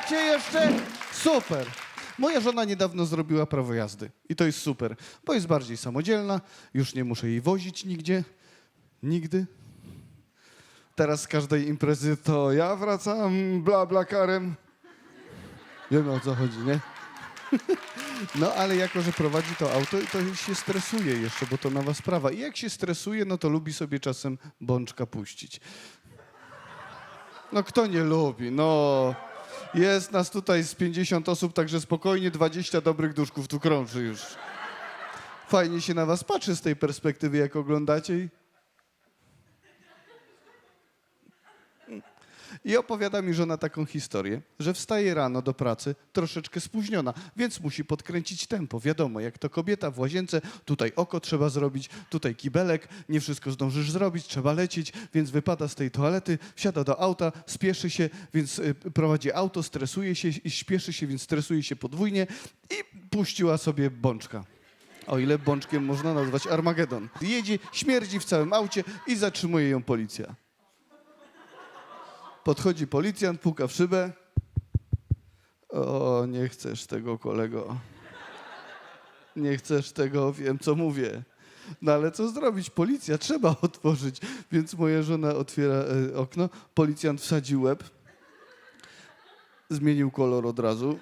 Chcecie jeszcze? Super. Moja żona niedawno zrobiła prawo jazdy i to jest super, bo jest bardziej samodzielna, już nie muszę jej wozić nigdzie, nigdy. Teraz z każdej imprezy to ja wracam bla bla karem. Wiemy o co chodzi, nie? No ale jako, że prowadzi to auto, to się stresuje jeszcze, bo to nowa sprawa. I jak się stresuje, no to lubi sobie czasem bączka puścić. No kto nie lubi? No jest nas tutaj z 50 osób, także spokojnie 20 dobrych duszków tu krąży już. Fajnie się na was patrzy z tej perspektywy, jak oglądacie i... Opowiada mi żona taką historię, że wstaje rano do pracy troszeczkę spóźniona, więc musi podkręcić tempo. Wiadomo, jak to kobieta w łazience, tutaj oko trzeba zrobić, tutaj kibelek, nie wszystko zdążysz zrobić, trzeba lecieć, więc wypada z tej toalety, wsiada do auta, spieszy się, więc y, prowadzi auto, stresuje się, i śpieszy się, więc stresuje się podwójnie i puściła sobie bączka. O ile bączkiem można nazwać Armagedon. Jedzie, śmierdzi w całym aucie i zatrzymuje ją policja. Podchodzi policjant, puka w szybę. O, nie chcesz tego, kolego. Nie chcesz tego, wiem co mówię. No ale co zrobić? Policja trzeba otworzyć. Więc moja żona otwiera e, okno, policjant wsadził łeb, zmienił kolor od razu.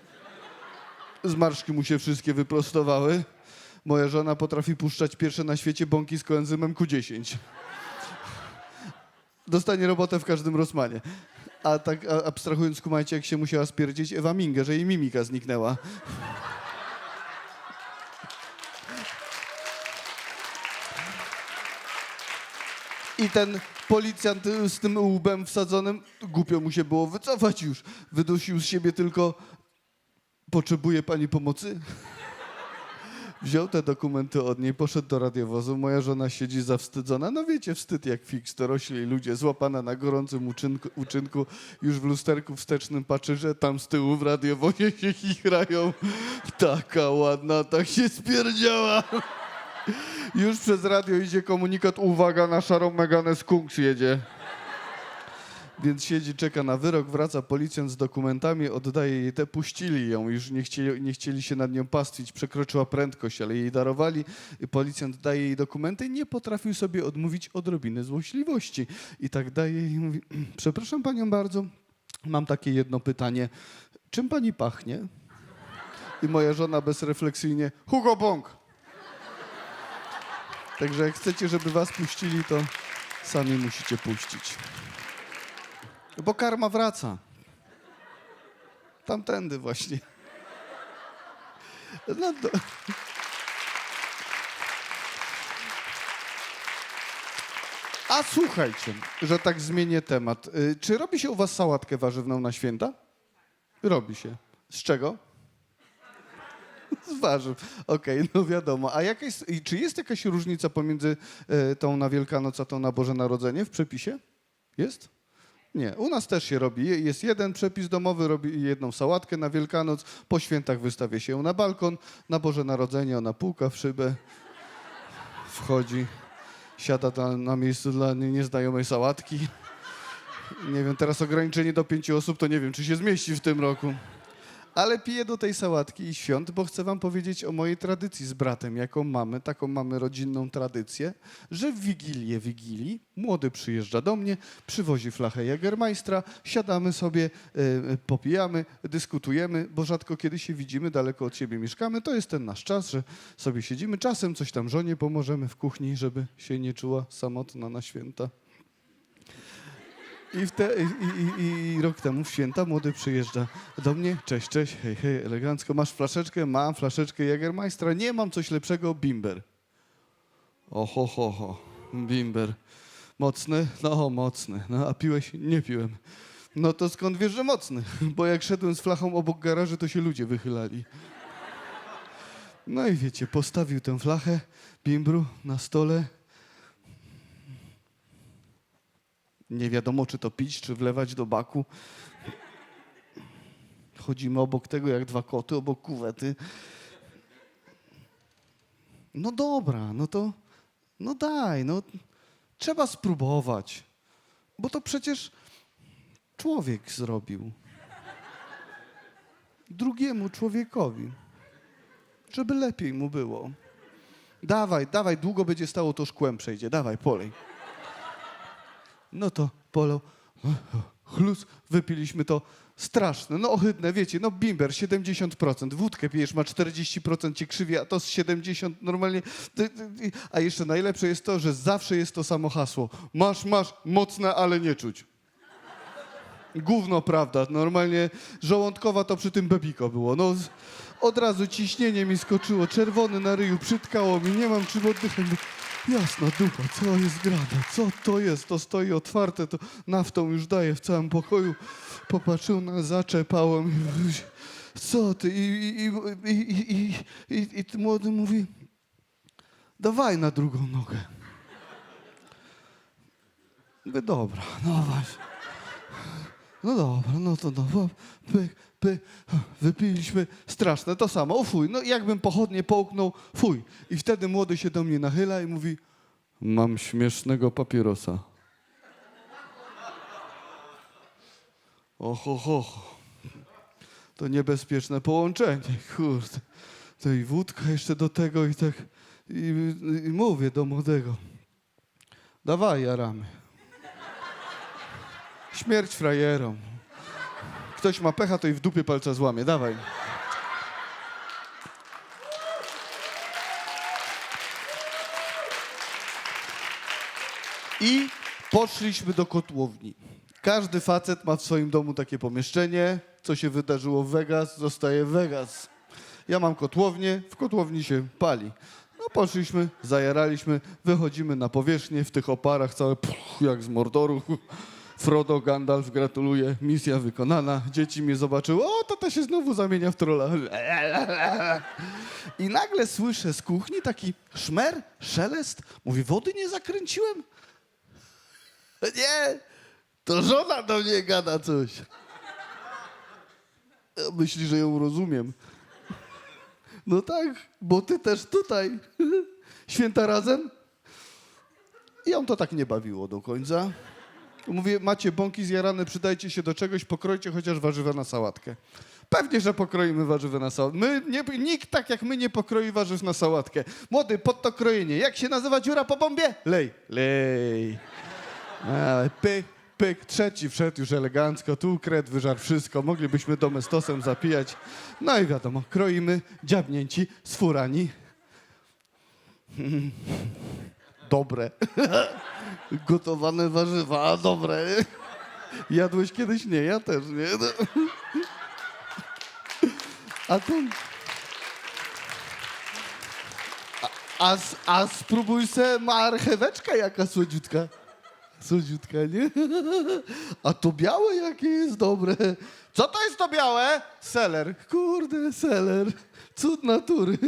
Zmarszki mu się wszystkie wyprostowały. Moja żona potrafi puszczać pierwsze na świecie bąki z koenzymem Q10 dostanie robotę w każdym Rosmanie. A tak a, abstrahując, kumajcie, jak się musiała spierdzieć Ewa Minge, że jej mimika zniknęła. I ten policjant z tym łbem wsadzonym, głupio mu się było wycofać już. Wydusił z siebie tylko, potrzebuje pani pomocy? Wziął te dokumenty od niej, poszedł do radiowozu. Moja żona siedzi zawstydzona. No wiecie, wstyd jak fiks, dorośli ludzie, złapana na gorącym uczynku, uczynku, już w lusterku wstecznym patrzy, że tam z tyłu w radiowozie się chichrają. Taka ładna, tak się spierdziała. Już przez radio idzie komunikat, uwaga, na szarą Meganę Skunks jedzie. Więc siedzi, czeka na wyrok, wraca policjant z dokumentami, oddaje jej te, puścili ją, już nie chcieli, nie chcieli się nad nią pastwić, przekroczyła prędkość, ale jej darowali. Policjant daje jej dokumenty nie potrafił sobie odmówić odrobiny złośliwości. I tak daje jej i mówi, przepraszam panią bardzo, mam takie jedno pytanie, czym pani pachnie? I moja żona bezrefleksyjnie, Hugo Bong. Także jak chcecie, żeby was puścili, to sami musicie puścić. Bo karma wraca. Tamtędy właśnie. No. A słuchajcie, że tak zmienię temat. Y, Czy robi się u was sałatkę warzywną na święta? Robi się. Z czego? Z warzyw. Okej, no wiadomo. A jaka jest, czy jest jakaś różnica pomiędzy e, tą na Wielkanoc, a tą na Boże Narodzenie w przepisie? Jest? Nie. U nas też się robi. Jest jeden przepis domowy, robi jedną sałatkę na Wielkanoc, po świętach wystawia się ją na balkon, na Boże Narodzenie ona puka w szybę, wchodzi, siada tam na miejscu dla nie- nieznajomej sałatki. Nie wiem, teraz ograniczenie do pięciu osób, to nie wiem, czy się zmieści w tym roku. Ale piję do tej sałatki i świąt, bo chcę wam powiedzieć o mojej tradycji z bratem, jaką mamy, taką mamy rodzinną tradycję, że w Wigilię Wigilii młody przyjeżdża do mnie, przywozi flachę Jägermeistra, siadamy sobie, e, popijamy, dyskutujemy, bo rzadko kiedy się widzimy, daleko od siebie mieszkamy, to jest ten nasz czas, że sobie siedzimy, czasem coś tam żonie pomożemy w kuchni, żeby się nie czuła samotna na święta. I, w te, i, i, i, rok temu w święta młody przyjeżdża do mnie. Cześć, cześć, hej, hej, elegancko. Masz flaszeczkę? Mam flaszeczkę Jägermeistra. Nie mam coś lepszego, bimber. Oho, ho, ho, bimber. Mocny? No, mocny. No, a piłeś? Nie piłem. No to skąd wiesz, że mocny? Bo jak szedłem z flachą obok garażu, to się ludzie wychylali. No i wiecie, postawił tę flachę bimbru na stole. Nie wiadomo, czy to pić, czy wlewać do baku. Chodzimy obok tego jak dwa koty, obok kuwety. No dobra, no to no daj, no trzeba spróbować. Bo to przecież człowiek zrobił. drugiemu człowiekowi, żeby lepiej mu było. Dawaj, dawaj, długo będzie stało, to szkłem przejdzie. Dawaj, polej. No to polał. Chlus, wypiliśmy to. Straszne, no ohydne, wiecie, no bimber 70%, wódkę pijesz, ma 40% cię krzywi, a to z 70 normalnie. A jeszcze najlepsze jest to, że zawsze jest to samo hasło. Masz, masz, mocne, ale nie czuć. Gówno, prawda, normalnie żołądkowa to przy tym bebiko było, no od razu ciśnienie mi skoczyło, czerwony na ryju, przytkało mi, nie mam czym oddychać. Jasna dupa, co jest grane, co to jest, to stoi otwarte, to naftą już daje w całym pokoju. Popatrzył na zaczepało mi, co ty, i, i, i, i, i, i, i młody mówi, dawaj na drugą nogę. Mówię, dobra, no właśnie. No dobra, no to no, pyk, pyk, wypiliśmy, straszne, to samo, o fuj, no jakbym pochodnie połknął, fuj. I wtedy młody się do mnie nachyla i mówi, mam śmiesznego papierosa. Oho, ho, ho. To niebezpieczne połączenie, kurde. To i wódka jeszcze do tego i tak, i, i mówię do młodego, dawaj jaramy. Śmierć frajerom. Ktoś ma pecha, to i w dupie palca złamie. Dawaj. I poszliśmy do kotłowni. Każdy facet ma w swoim domu takie pomieszczenie. Co się wydarzyło w Vegas, zostaje w Vegas. Ja mam kotłownię, w kotłowni się pali. No poszliśmy, zajaraliśmy, wychodzimy na powierzchnię w tych oparach, całe puch, jak z Mordoru. Frodo, Gandalf, gratuluję, misja wykonana. Dzieci mnie zobaczyły, o, tata się znowu zamienia w trolla. I nagle słyszę z kuchni taki szmer, szelest. Mówi, wody nie zakręciłem? Nie, to żona do mnie gada coś. Myśli, że ją rozumiem. No tak, bo ty też tutaj. Święta razem? I ją to tak nie bawiło do końca. Mówię, macie bąki zjarane, przydajcie się do czegoś, pokrojcie chociaż warzywa na sałatkę. Pewnie, że pokroimy warzywa na sałatkę. My, nie, nikt tak jak my nie pokroi warzyw na sałatkę. Młody, pod to krojenie. Jak się nazywa dziura po bombie? Lej. Lej. A, pyk, pyk, trzeci wszedł już elegancko, tu kred wyżar wszystko, moglibyśmy domestosem zapijać. No i wiadomo, kroimy, dziabnięci, sfurani. Dobre. Gotowane warzywa, dobre. Jadłeś kiedyś? Nie, ja też nie. A tu... A, a, a spróbuj se marcheweczka jaka słodziutka. Słodziutka, nie? A to białe jakie jest dobre. Co to jest to białe? Seler. Kurde, seler. Cud natury.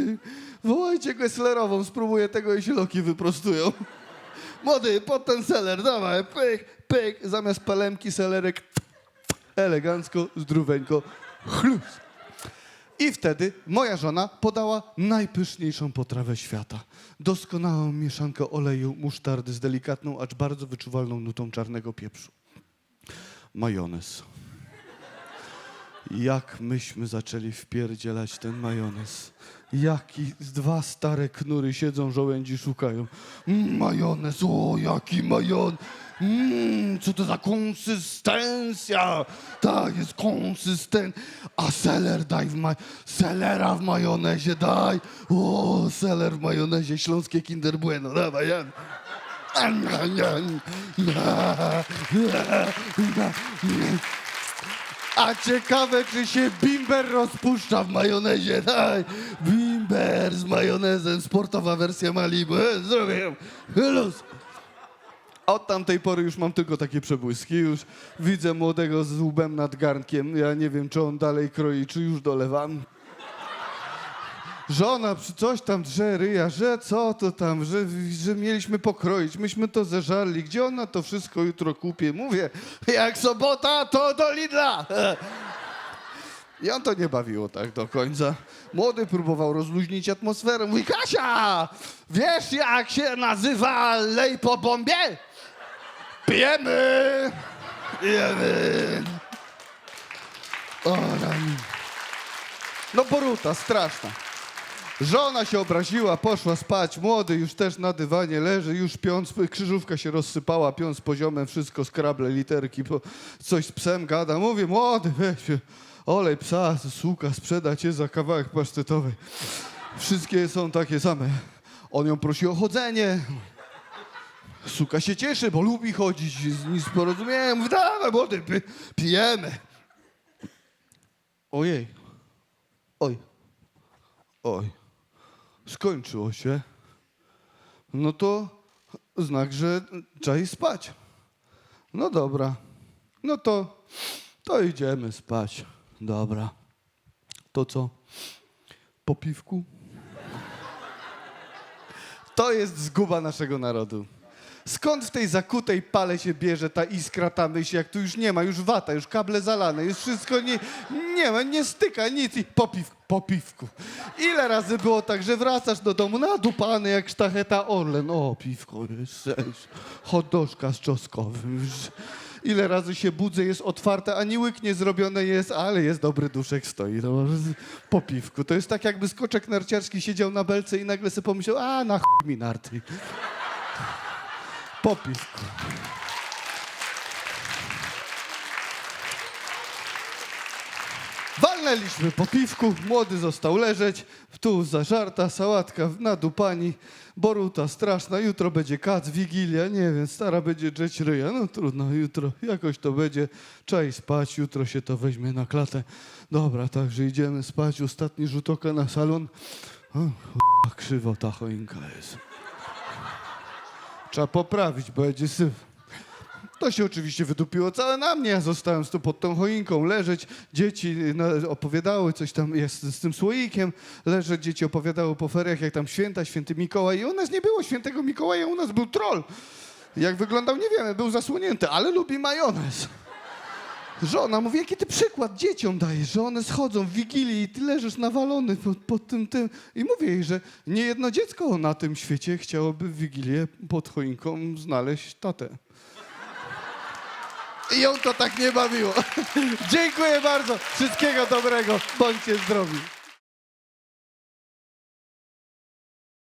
Wołajcie Gesslerową, spróbuję tego i się loki wyprostują. Młody, pod ten seler, dawaj, pyk, pyk. Zamiast palemki selerek elegancko, zdróweńko, chlus. I wtedy moja żona podała najpyszniejszą potrawę świata. Doskonałą mieszankę oleju, musztardy z delikatną, acz bardzo wyczuwalną nutą czarnego pieprzu. Majonez. Jak myśmy zaczęli wpierdzielać ten majonez. Jaki dwa stare knury siedzą, żołędzi szukają. Mm, majonez, o jaki majon. Mm, co to za konsystencja? Tak, jest konsystent. A seler daj w ma... Selera w majonezie daj. O, seler w majonezie, śląskie Kinder Bueno. Dawaj, Jan. A ciekawe, czy się bimber rozpuszcza w majonezie. Daj, bimber z majonezem, sportowa wersja Malibu. E, Zrobię. Luz. Od tamtej pory już mam tylko takie przebłyski. Już widzę młodego z łbem nad garnkiem. Ja nie wiem, czy on dalej kroi, czy już dolewam. Żona przy coś tam drze ryja, że co to tam, że, że mieliśmy pokroić, myśmy to zeżarli, gdzie ona to wszystko jutro kupię? Mówię, jak sobota, to do Lidla. I on to nie bawiło tak do końca. Młody próbował rozluźnić atmosferę. Mówi, Kasia, wiesz jak się nazywa lej po bombie? Pijemy! Pijemy! O. No poruta, straszna. Żona się obraziła, poszła spać, młody już też na dywanie leży, już piąc, krzyżówka się rozsypała, piąc poziomem, wszystko skrable, literki, bo coś z psem gada. Mówię, młody, weź olej psa, słuka, sprzeda cię za kawałek pasztetowy. Wszystkie są takie same. On ją prosi o chodzenie. Suka się cieszy, bo lubi chodzić, z nic porozumienia. Mówi, dawaj, pijemy. Ojej. Oj. Oj. Skończyło się. No to znak, że trzeba spać. No dobra. No to, to idziemy spać. Dobra. To co? Po piwku? To jest zguba naszego narodu. Skąd w tej zakutej pale się bierze ta iskra, ta myśl, jak tu już nie ma, już wata, już kable zalane, już wszystko nie, nie ma, nie styka, nic i po, piw, po. Ile razy było tak, że wracasz do domu nadupany jak sztacheta Orlen, o piwko jest, jest, z czosnkowym. Już. Ile razy się budzę, jest otwarte, ani łyk nie zrobione jest, ale jest dobry duszek, stoi no, po piwku. To jest tak jakby skoczek narciarski siedział na belce i nagle sobie pomyślał, a na chuj mi narty. Po piwku. Walnęliśmy po piwku, młody został leżeć, tu zażarta, sałatka na dupani, boruta straszna, jutro będzie kac, wigilia, nie wiem, stara będzie drzeć ryja, no trudno, jutro jakoś to będzie, trzeba spać, jutro się to weźmie na klatę. Dobra, także idziemy spać, ostatni rzut oka na salon. O, krzywo ta choinka jest. Trzeba poprawić, bo będzie syf. To się oczywiście wydupiło całe na mnie. Ja zostałem tu pod tą choinką leżeć. Dzieci no, opowiadały coś tam jest z tym słoikiem. Leżeć, dzieci opowiadały po feriach, jak tam święta, święty Mikołaj. I u nas nie było świętego Mikołaja, u nas był troll. Jak wyglądał, nie wiemy, był zasłonięty, ale lubi majonez. Żona mówi, jaki ty przykład dzieciom dajesz, że one schodzą w Wigilii i ty leżysz nawalony pod, pod tym, tym. I mówię jej, że nie jedno dziecko na tym świecie chciałoby w Wigilię pod choinką znaleźć tatę. I ją to tak nie bawiło. Dziękuję bardzo. Wszystkiego dobrego. Bądźcie zdrowi.